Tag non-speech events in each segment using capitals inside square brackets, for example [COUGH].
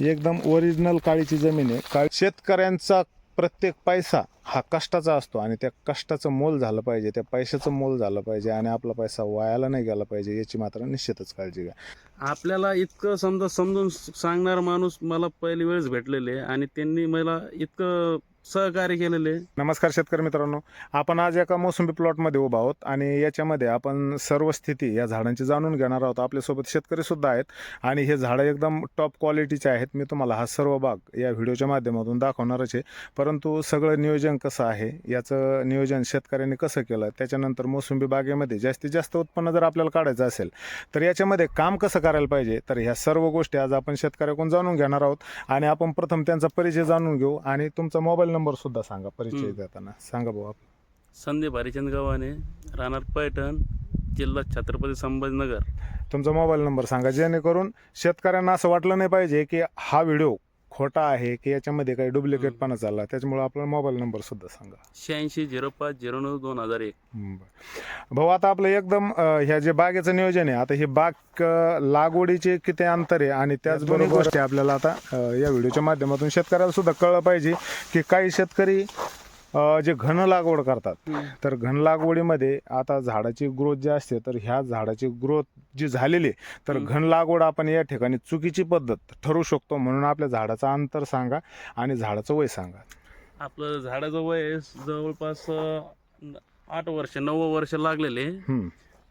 एकदम ओरिजिनल काळीची जमीन आहे. काळी शेतकऱ्यांचा प्रत्येक पैसा हा कष्टाचा असतो आणि त्या कष्टाचं मोल झालं पाहिजे त्या पैशाचं मोल झालं पाहिजे आणि आपला पैसा वायाला नाही गेला पाहिजे याची मात्र निश्चितच काळजी घ्या. आपल्याला इतकं समजा समजून सांगणारा माणूस मला पहिली वेळेस भेटलेले आणि त्यांनी मला इतकं सहकार्य केलेले. नमस्कार शेतकरी मित्रांनो. आपण आज एका मोसंबी प्लॉटमध्ये उभा आहोत आणि याच्यामध्ये आपण सर्व स्थिती या झाडांची जाणून घेणार आहोत. आपल्यासोबत शेतकरी सुद्धा आहेत आणि हे झाडं एकदम टॉप क्वालिटीचे आहेत. मी तुम्हाला हा सर्व भाग या व्हिडिओच्या माध्यमातून दाखवणारच आहे. परंतु सगळं नियोजन कसं आहे? याचं नियोजन शेतकऱ्यांनी कसं केलं? त्याच्यानंतर मोसंबी बागेमध्ये जास्तीत जास्त उत्पन्न जर आपल्याला काढायचं असेल तर याच्यामध्ये काम कसं करायला पाहिजे? तर ह्या सर्व गोष्टी आज आपण शेतकऱ्याकडून जाणून घेणार आहोत. आणि आपण प्रथम त्यांचा परिचय जाणून घेऊ आणि तुमचा मोबाईल नंबर सुद्धा सांगा परिचय. देताना. सांगा भाऊ आप- संदीप हरिचंद गव्हाणे राहणार पैठण जिल्हा छत्रपती संभाजीनगर. तुमचा मोबाईल नंबर सांगा जेणेकरून शेतकऱ्यांना असं वाटलं नाही पाहिजे की हा व्हिडिओ खोटा आहे की याच्यामध्ये काही डुप्लिकेटपणा चालला त्याच्यामुळे आपला मोबाईल नंबर सुद्धा सांगा. शहाऐंशी झिरो पाच झिरो नऊ दोन हजार एक. भाऊ आता आपलं एकदम अं, ह्या जे बागेचं नियोजन आहे आता ही बाग अं, लागवडीचे किती अंतर आहे आणि त्याचबरोबर गोष्टी आपल्याला आता अं, या व्हिडिओच्या माध्यमातून शेतकऱ्याला सुद्धा कळलं पाहिजे की काही शेतकरी जे घन लागवड करतात. तर घन लागवडीमध्ये आता झाडाची ग्रोथ जी असते तर ह्या झाडाची ग्रोथ जी झालेली तर. घन लागवड आपण या ठिकाणी चुकीची पद्धत ठरू शकतो. म्हणून आपल्या झाडाचं अंतर सांगा आणि झाडाचं वय सांगा. आपलं झाडाचं वय जवळपास आठ वर्ष नऊ वर्ष लागलेले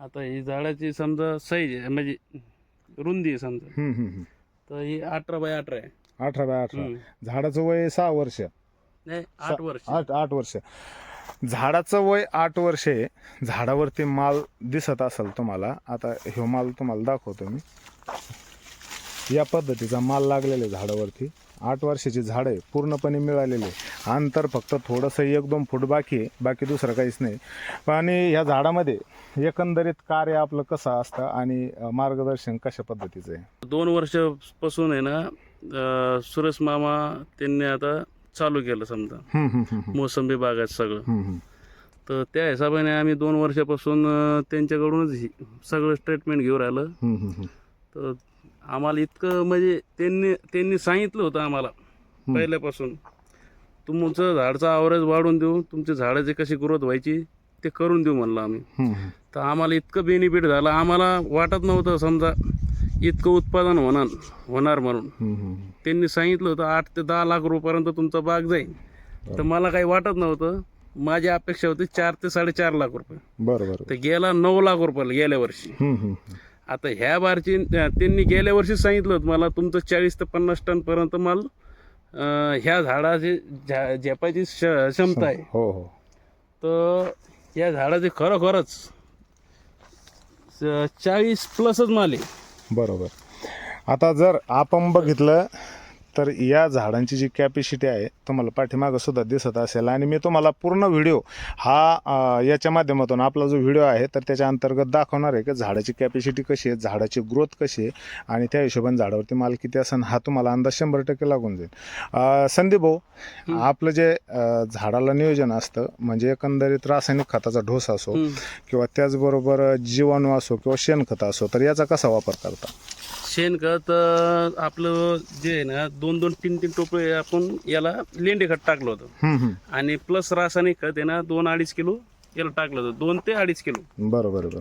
आता ही झाडाची समजा साईज आहे म्हणजे रुंदी आहे समजा. तर ही अठरा बाय अठरा आहे. अठरा बाय अठरा. झाडाचं वय सहा वर्ष. नाही आठ वर्ष. आठ आठ वर्ष. झाडाचं वय आठ वर्ष आहे. झाडावरती माल दिसत असेल तुम्हाला. आता ह्यो माल तुम्हाला दाखवतो मी. या पद्धतीचा माल लागलेला आहे झाडावरती. आठ वर्षाची झाड आहे पूर्णपणे मिळालेले अंतर फक्त थोडंसं एक दोन फूट बाकी आहे बाकी दुसरं काहीच नाही. आणि ह्या झाडामध्ये एकंदरीत कार्य आपलं कसं असतं आणि मार्गदर्शन कशा पद्धतीचं आहे? दोन वर्षापासून आहे ना सुरेश मामा त्यांनी आता चालू केलं समजा. मोसंबी बागात सगळं. तर त्या हिशोबाने आम्ही दोन वर्षापासून त्यांच्याकडूनच सगळं ट्रीटमेंट घेऊन राहिलं. तर आम्हाला इतकं म्हणजे त्यांनी त्यांनी सांगितलं होतं आम्हाला पहिल्यापासून तुमचं झाडचा आवरेज वाढवून देऊ तुमच्या झाडाची कशी ग्रोथ व्हायची ते करून देऊ म्हणलं आम्ही. तर आम्हाला इतकं बेनिफिट झालं आम्हाला वाटत नव्हतं समजा इतकं उत्पादन होणार होणार म्हणून. त्यांनी सांगितलं होतं आठ ते दहा लाख रुपयापर्यंत तुमचा बाग जाईल. तर मला काही वाटत नव्हतं. माझी अपेक्षा होती चार ते साडेचार लाख रुपये. बरं बरं. तर गेला नऊ लाख रुपयाला गेल्या वर्षी. आता ह्या बारची त्यांनी गेल्या वर्षी सांगितलं होतं मला तुमचं चाळीस ते पन्नास टन पर्यंत माल ह्या झाडाची झेपायची क्षमता आहे. हो हो. तर या झाडाचे खरोखरच चाळीस प्लसच माल आहे. बरोबर. आता जर आपण बघितलं तर या झाडांची जी कॅपॅसिटी आहे तुम्हाला पाठीमागं सुद्धा दिसत असेल आणि मी तुम्हाला पूर्ण व्हिडिओ हा याच्या माध्यमातून आपला जो व्हिडिओ आहे तर त्याच्या अंतर्गत दाखवणार आहे की झाडाची कॅपॅसिटी कशी आहे झाडाची ग्रोथ कशी आहे आणि त्या हिशोबाने झाडावरती माल किती असेल हा तुम्हाला अंदाज शंभर टक्के लागून जाईल संदीप भाऊ. आपलं जे झाडाला नियोजन असतं म्हणजे एकंदरीत रासायनिक खताचा ढोस असो. किंवा त्याचबरोबर जीवाणू असो किंवा शेणखत असो तर याचा कसा वापर करता शेणखत अं, आपलं जे आहे ना दोन दोन तीन तीन टोपे आपण याला लेंडे खत टाकलं होतं. हम्म, हम्म. आणि प्लस रासायनिक खत आहे ना दोन अडीच किलो याला टाकलं होतं. दोन ते अडीच किलो. बरोबर बरोबर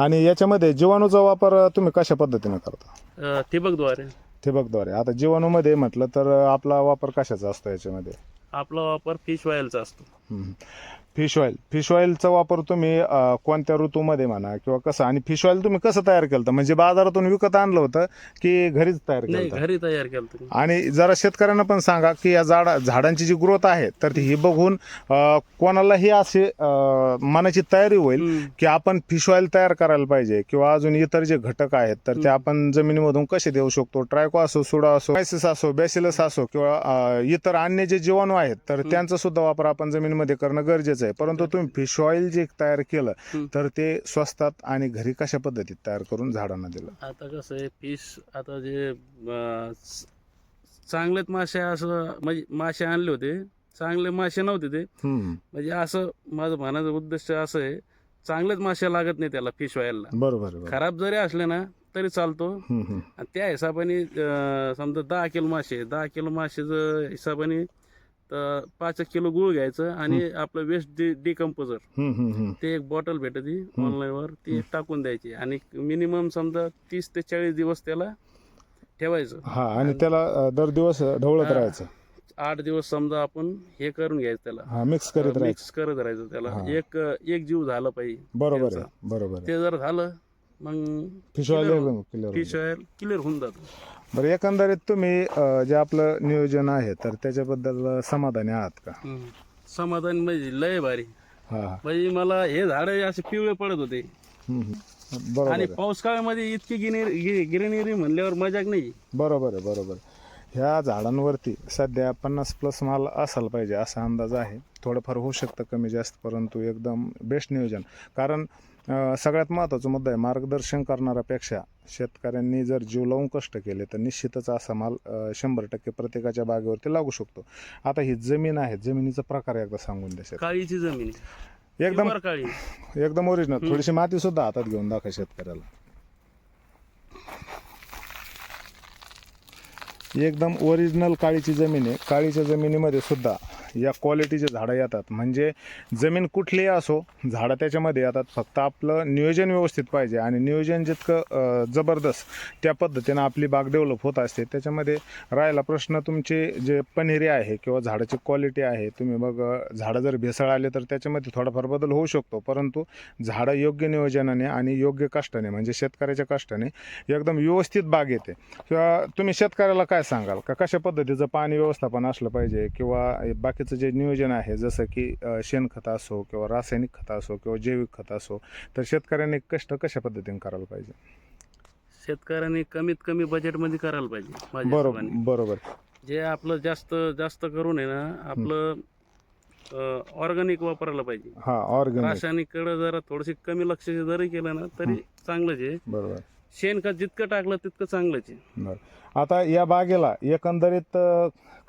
आणि याच्यामध्ये जीवाणूचा वापर तुम्ही कशा पद्धतीने करता? अं, ठिबकद्वारे. ठिबकद्वारे. आता जीवाणूमध्ये म्हटलं तर आपला वापर कशाचा असतो याच्यामध्ये? आपला वापर फिश ऑइलचा असतो. फिश ऑइल फिश ऑइलचा वापर तुम्ही कोणत्या ऋतूमध्ये म्हणा किंवा कसं आणि फिश ऑइल तुम्ही कसं तयार केलं? म्हणजे बाजारातून विकत आणलं होतं की घरीच तयार केलं? घरी तयार केलं आणि जरा शेतकऱ्यांना पण सांगा की या झाडा झाडांची जी ग्रोथ आहे तर ती ही बघून कोणालाही असे मनाची तयारी होईल. की आपण फिश ऑइल तयार करायला पाहिजे किंवा अजून इतर जे घटक आहेत तर ते आपण जमिनीमधून कसे देऊ शकतो ट्रायको असो सुडा असो मायसिस असो बॅसिलस असो किंवा इतर अन्य जे जीवाणू आहेत तर त्यांचा सुद्धा वापर आपण जमिनीमध्ये करणं गरजेचं आहे परंतु तुम्ही फिश ऑइल जे तयार केलं. तर ते स्वस्तात आणि घरी कशा पद्धतीत तयार करून झाडांना दिलं? आता कसं आहे फिश आता जे चांगलेच मासे असं म्हणजे मासे आणले होते. चांगले मासे नव्हते ते. म्हणजे असं माझं म्हणायचं उद्देश असं आहे चांगलेच मासे लागत नाही त्याला फिश व्हायला बरोबर बरोबर. खराब जरी असले ना तरी चालतो. आणि त्या हिशोबाने अं, समजा दहा किलो मासे दहा किलो मासेचं हिशोबाने तर पाच एक किलो गुळ घ्यायचं आणि आपलं वेस्ट डिकम्पोजर. ते एक बॉटल भेटती ऑनलाईनवर ती एक टाकून द्यायची. आणि मिनिमम समजा तीस ते चाळीस दिवस त्याला ठेवायचं. हा आणि त्याला दर दिवस ढवळत. राहायचं. आठ दिवस समजा आपण हे करून घ्यायचं त्याला. हा मिक्स करीत राहायचं. मिक्स करत राहायचं त्याला. एक एक जीव झाला पाहिजे बरोबर. बरोबर ते जर झालं मग fish oil fish oil clear होऊन जातं. बरं एकंदरीत तुम्ही अ, जे आपलं नियोजन आहे तर त्याच्याबद्दल समाधानी आहात का? हम्म. समाधान म्हणजे लय भारी. हा हा. म्हणजे मला हे झाड असे पिवळे पडत होते. हम्म, हम्म. बरोबर आणि आहे. पावसाळ्यामध्ये इतकी गिरी गिरिनिरी म्हणल्यावर मजाक नाही. बरोबर आहे बरोबर ह्या झाडांवरती सध्या पन्नास प्लस माल असायला पाहिजे असा अंदाज आहे. थोडंफार होऊ शकतं कमी जास्त परंतु एकदम बेस्ट नियोजन. कारण सगळ्यात महत्त्वाचा मुद्दा आहे मार्गदर्शन करणाऱ्यापेक्षा शेतकऱ्यांनी जर जीव लावून कष्ट केले तर निश्चितच असा माल शंभर टक्के प्रत्येकाच्या बागेवरती लागू शकतो. आता ही जमीन आहे जमिनीचा प्रकार एकदा सांगून द्या काळीची जमीन एकदम [LAUGHS] एकदम ओरिजिनल थोडीशी माती सुद्धा हातात घेऊन दाखवा शेतकऱ्याला. एकदम ओरिजिनल काळीची जमीन आहे. काळीच्या जमिनीमध्ये सुद्धा या क्वालिटीचे झाडं येतात. म्हणजे जमीन कुठलीही असो झाडं त्याच्यामध्ये येतात. फक्त आपलं नियोजन व्यवस्थित पाहिजे आणि नियोजन जितकं जबरदस्त त्या पद्धतीनं आपली बाग डेव्हलप होत असते त्याच्यामध्ये राहिला प्रश्न तुमचे जे पनिरी आहे किंवा झाडाची क्वालिटी आहे तुम्ही मग झाडं जर भेसळ आले तर त्याच्यामध्ये थोडाफार बदल होऊ शकतो. परंतु झाडं योग्य नियोजनाने आणि योग्य कष्टाने म्हणजे शेतकऱ्याच्या कष्टाने एकदम व्यवस्थित बाग येते. किंवा तुम्ही शेतकऱ्याला काय सांगाल का? कशा पद्धतीचं पाणी व्यवस्थापन असलं पाहिजे किंवा बाकीचं जे नियोजन आहे जसं की शेणखत असो किंवा रासायनिक खत असो किंवा जैविक खत असो तर शेतकऱ्यांनी कष्ट कशा पद्धतीने करायला पाहिजे? शेतकऱ्यांनी कमीत कमी बजेटमध्ये करायला पाहिजे बरोबर. बरोबर. जे आपलं जास्त जास्त करून आहे ना आपलं ऑर्गॅनिक वापरायला पाहिजे. हा ऑर्गॅनिक. रासायनिककडे जरा थोडीशी कमी लक्ष जरी केलं ना तरी चांगलंच आहे. बरोबर. शेणखत जितकं टाकलं तितकं चांगलंच आहे. बरं. आता या बागेला एकंदरीत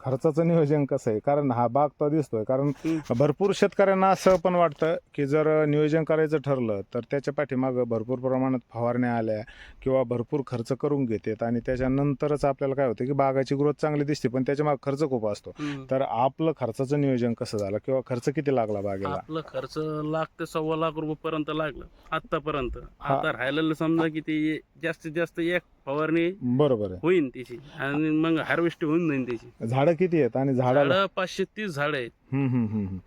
खर्चाचं नियोजन कसं आहे? कारण हा बाग तो दिसतोय. कारण भरपूर शेतकऱ्यांना असं पण वाटतं की जर नियोजन करायचं ठरलं तर त्याच्या पाठीमागं भरपूर प्रमाणात फवारण्या आल्या किंवा भरपूर खर्च करून घेतात आणि त्याच्यानंतरच आपल्याला काय होतं की बागाची ग्रोथ चांगली दिसते पण त्याच्यामागे खर्च खूप असतो. तर आपलं खर्चाचं नियोजन कसं झालं किंवा खर्च किती लागला बागेला? आपलं खर्च लाख ते सव्वा लाख रुपये पर्यंत लागलं आतापर्यंत. आता राहिलेलं समजा की ते जास्तीत जास्त एक फवारणी बरोबर आहे. होईन त्याची आणि मग हार्वेस्ट होऊन जाईन त्याची. झाडं किती आहेत आणि झाडाला? झाडं पाचशे तीस झाड आहेत. हम्म, हम्म, हम्म, हम्म.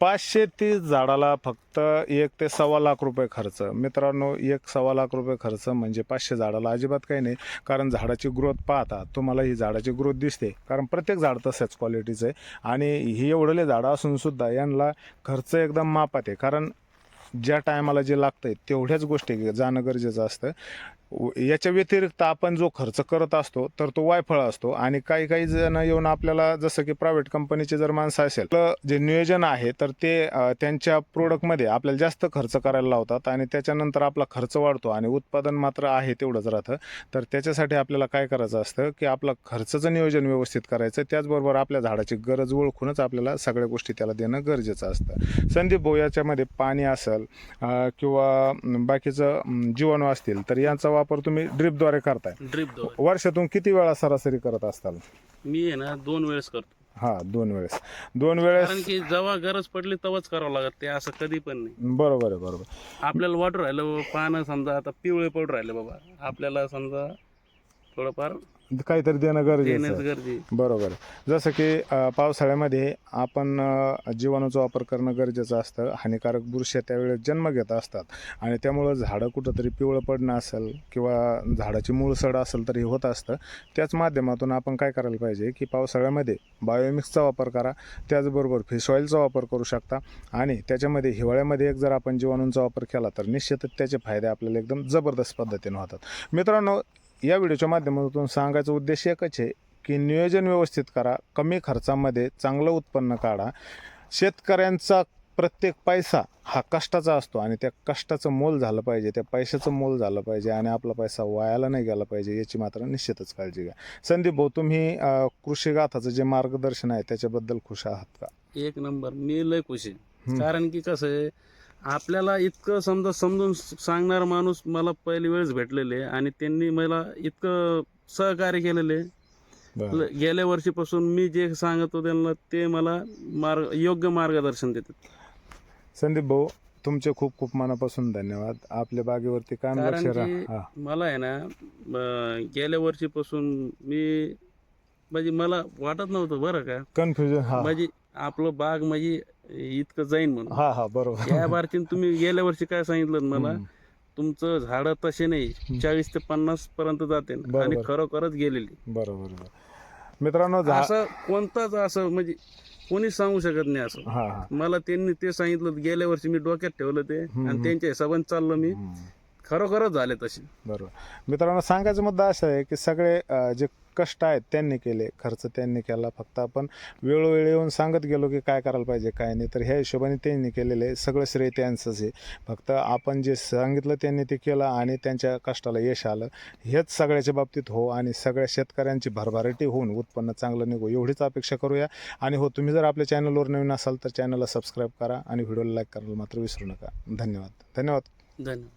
पाचशे तीस झाडाला फक्त एक ते सव्वा लाख रुपये खर्च. मित्रांनो एक सव्वा लाख रुपये खर्च म्हणजे पाचशे झाडाला अजिबात काही नाही. कारण झाडाची ग्रोथ पाहता तुम्हाला ही झाडाची ग्रोथ दिसते. कारण प्रत्येक झाड तसंच क्वालिटीचं आहे. आणि ही एवढले झाडं असून सुद्धा यांना खर्च एकदम मापात आहे. कारण ज्या टायमाला जे लागतंय तेवढ्याच गोष्टी जाणं गरजेचं असतं. याच्या व्यतिरिक्त आपण जो खर्च करत असतो तर तो वायफळ असतो. आणि काही काही जण येऊन आपल्याला जसं की प्रायव्हेट कंपनीचे जर माणसं असेल तर जे नियोजन आहे तर ते त्यांच्या प्रोडक्टमध्ये आपल्याला जास्त खर्च करायला लावतात आणि त्याच्यानंतर आपला खर्च वाढतो आणि उत्पादन मात्र आहे तेवढंच राहतं. तर त्याच्यासाठी आपल्याला काय करायचं असतं की आपलं खर्चाचं नियोजन व्यवस्थित करायचं. त्याचबरोबर आपल्या झाडाची गरज ओळखूनच आपल्याला सगळ्या गोष्टी त्याला देणं गरजेचं असतं. संदीप भाऊ याच्यामध्ये पाणी असेल किंवा बाकीचं जीवाणू असतील तर यांचा वापर तुम्ही ड्रिपद्वारे करताय. ड्रिप वर्षातून किती वेळा सरासरी करत असताल? मी आहे ना दोन वेळेस करतो. हा दोन वेळेस. दोन वेळेस कारण की जेव्हा गरज पडली तेव्हाच करावं लागत ते असं कधी पण नाही. बरोबर आहे बरोबर. आपल्याला वाटू राहिलं बाबा, पानं समजा आता पिवळे पडू राहिले बाबा. आपल्याला समजा थोडंफार काहीतरी देणं गरजेचं देण्याचं आहे. गरजे बरोबर जसं की अ, पावसाळ्यामध्ये आपण अ, जीवाणूचा वापर करणं गरजेचं असतं. हानिकारक बुरश्या त्यावेळेस जन्म घेत असतात. आणि त्यामुळं झाडं कुठंतरी पिवळं पडणं असेल किंवा झाडाची मूळसड असेल तर हे होत असतं. त्याच माध्यमातून आपण काय करायला पाहिजे की पावसाळ्यामध्ये बायोमिक्सचा वापर करा. त्याचबरोबर फिश ऑइलचा वापर करू शकता. आणि त्याच्यामध्ये हिवाळ्यामध्ये एक जर आपण जीवाणूंचा वापर केला तर निश्चितच त्याचे फायदे आपल्याला एकदम जबरदस्त पद्धतीने होतात. मित्रांनो या व्हिडिओच्या माध्यमातून सांगायचा उद्देश एकच आहे की नियोजन व्यवस्थित करा कमी खर्चामध्ये चांगलं उत्पन्न काढा. शेतकऱ्यांचा प्रत्येक पैसा हा कष्टाचा असतो आणि त्या कष्टाचं मोल झालं पाहिजे त्या पैशाचं मोल झालं पाहिजे आणि आपला पैसा वायाला नाही गेला पाहिजे याची मात्र निश्चितच काळजी घ्या. संदीप भाऊ तुम्ही कृषी गाथाचं जे मार्गदर्शन आहे त्याच्याबद्दल खुश आहात का? एक नंबर. मी लय खुश आहे. कारण की कसं आहे आपल्याला इतकं समजा समजून सांगणारा माणूस मला पहिली वेळेस भेटलेले आणि त्यांनी मला इतकं सहकार्य केलेले. गेल्या वर्षीपासून मी जे सांगतो त्यांना ते मला मार्ग योग्य मार्गदर्शन देतात. संदीप भाऊ तुमचे खूप खूप मनापासून धन्यवाद. आपल्या बागेवरती कायम लक्ष कारण राहा. की हा. मला आहे ना गेल्या वर्षीपासून मी म्हणजे मला वाटत नव्हतं बरं का. कन्फ्युजन म्हणजे आपलं बाग म्हणजे इतकं जाईन म्हणून. हा हा बरोबर. या बारतीन तुम्ही गेल्या वर्षी काय सांगितलं मला हम्म. तुमचं झाड तसे नाही चाळीस ते पन्नास पर्यंत जाते. बरोबर. आणि खरोखरच गेलेली. बरोबर बरोबर. मित्रांनो झा असं कोणताच असं म्हणजे कोणीच सांगू शकत नाही असं. हा हा. मला त्यांनी ते सांगितलं गेल्या वर्षी मी डोक्यात ठेवलं ते आणि त्यांच्या हिशोबाने चाललो मी. हम्म. खरोखरच झाले तसे. बरोबर. मित्रांनो सांगायचा मुद्दा असा आहे की सगळे अ, जे कष्ट आहेत त्यांनी केले खर्च त्यांनी केला फक्त. आपण वेळोवेळी येऊन सांगत गेलो की काय करायला पाहिजे काय नाही. तर ह्या हिशोबाने त्यांनी केलेलं आहे सगळं श्रेय त्यांचंच आहे. फक्त आपण जे सांगितलं त्यांनी ते केलं आणि त्यांच्या कष्टाला यश आलं. हेच सगळ्याच्या बाबतीत हो आणि सगळ्या शेतकऱ्यांची भरभराटी होऊन उत्पन्न चांगलं निघो एवढीच अपेक्षा करूया. आणि हो तुम्ही जर आपल्या चॅनलवर नवीन असाल तर चॅनलला सबस्क्राईब करा आणि व्हिडिओला लाईक करायला मात्र विसरू नका. धन्यवाद. धन्यवाद. धन्यवाद.